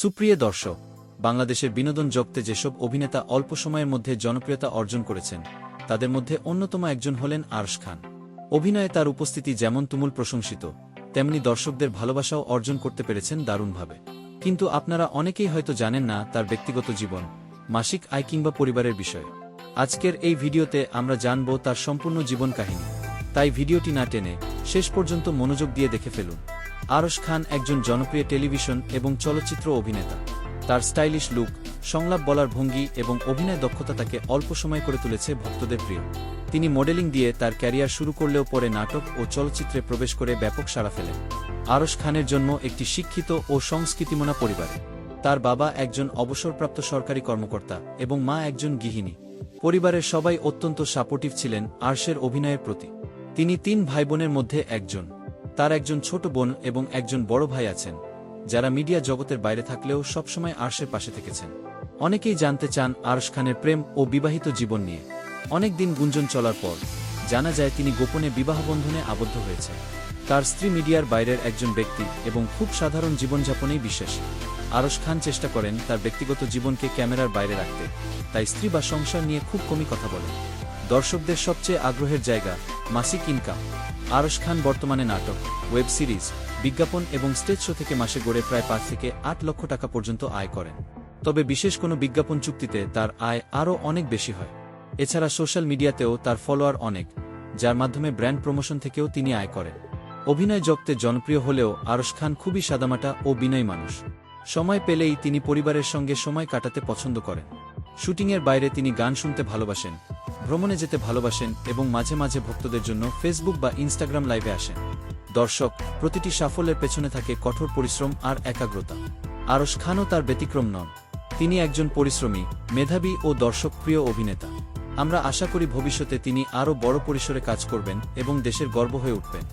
সুপ্রিয় দর্শক, বাংলাদেশের বিনোদন জগতে যেসব অভিনেতা অল্প সময়ের মধ্যে জনপ্রিয়তা অর্জন করেছেন, তাদের মধ্যে অন্যতম একজন হলেন আরশ খান। অভিনয়ে তার উপস্থিতি যেমন তুমুল প্রশংসিত, তেমনি দর্শকদের ভালোবাসাও অর্জন করতে পেরেছেন দারুণভাবে। কিন্তু আপনারা অনেকেই হয়তো জানেন না তার ব্যক্তিগত জীবন, মাসিক আয় কিংবা পরিবারের বিষয়ে। আজকের এই ভিডিওতে আমরা জানব তার সম্পূর্ণ জীবন কাহিনী। তাই ভিডিওটি না টেনে শেষ পর্যন্ত মনোযোগ দিয়ে দেখে ফেলুন। আরশ খান একজন জনপ্রিয় টেলিভিশন এবং চলচ্চিত্র অভিনেতা। তার স্টাইলিশ লুক, সংলাপ বলার ভঙ্গি এবং অভিনয় দক্ষতা তাকে অল্প সময় করে তুলেছে ভক্তদের প্রিয়। তিনি মডেলিং দিয়ে তার ক্যারিয়ার শুরু করলেও পরে নাটক ও চলচ্চিত্রে প্রবেশ করে ব্যাপক সাড়া ফেলেন। আরশ খানের জন্ম একটি শিক্ষিত ও সংস্কৃতিমনা পরিবারে। তার বাবা একজন অবসরপ্রাপ্ত সরকারি কর্মকর্তা এবং মা একজন গৃহিণী। পরিবারের সবাই অত্যন্ত সাপোর্টিভ ছিলেন আরশের অভিনয়ের প্রতি। তিনি তিন ভাইবোনের মধ্যে একজন। তার একজন ছোট বোন এবং একজন বড় ভাই আছেন, যারা মিডিয়া জগতের বাইরে থাকলেও সবসময় আরশের পাশে থেকেছেন। অনেকেই জানতে চান আরশ খানের প্রেম ও বিবাহিত জীবন নিয়ে। অনেক দিন গুঞ্জন চলার পর জানা যায় তিনি গোপনে বিবাহবন্ধনে আবদ্ধ হয়েছেন। তার স্ত্রী মিডিয়ার বাইরের একজন ব্যক্তি এবং খুব সাধারণ জীবনযাপনেই বিশ্বাসী আরশ খান চেষ্টা করেন তার ব্যক্তিগত জীবনকে ক্যামেরার বাইরে রাখতে, তাই স্ত্রী বা সংসার নিয়ে খুব কমই কথা বলেন। দর্শকদের সবচেয়ে আগ্রহের জায়গা মাসিক ইনকাম। আরশ খান বর্তমানে নাটক, ওয়েব সিরিজ, বিজ্ঞাপন এবং স্টেজ শো থেকে মাসে গড়ে প্রায় পাঁচ থেকে আট লক্ষ টাকা পর্যন্ত আয় করেন। তবে বিশেষ কোনো বিজ্ঞাপন চুক্তিতে তার আয় আরও অনেক বেশি হয়। এছাড়া সোশ্যাল মিডিয়াতেও তার ফলোয়ার অনেক, যার মাধ্যমে ব্র্যান্ড প্রমোশন থেকেও তিনি আয় করেন। অভিনয় জগতে জনপ্রিয় হলেও আরশ খান খুবই সাদামাটা ও বিনয়ী মানুষ। সময় পেলেই তিনি পরিবারের সঙ্গে সময় কাটাতে পছন্দ করেন। শুটিংয়ের বাইরে তিনি গান শুনতে ভালোবাসেন ভ্রমণে যেতে ভালোবাসেন এবং মাঝে মাঝে ভক্তদের জন্য ফেসবুক বা ইনস্টাগ্রাম লাইভে আসেন। দর্শক, প্রতিটি সাফল্যের পেছনে থাকে কঠোর পরিশ্রম আর একাগ্রতা। আরশ খানও তার ব্যতিক্রম নন। তিনি একজন পরিশ্রমী, মেধাবী ও দর্শকপ্রিয় অভিনেতা। আমরা আশা করি ভবিষ্যতে তিনি আরও বড় পরিসরে কাজ করবেন এবং দেশের গর্ব হয়ে উঠবেন।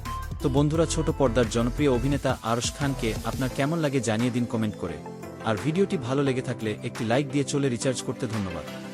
তো বন্ধুরা, ছোট পর্দার জনপ্রিয় অভিনেতা আরশ খানকে আপনার কেমন লাগে জানিয়ে দিন কমেন্ট করে। আর ভিডিওটি ভালো লেগে থাকলে একটি লাইক দিয়ে চলে রিচার্জ করতে ধন্যবাদ।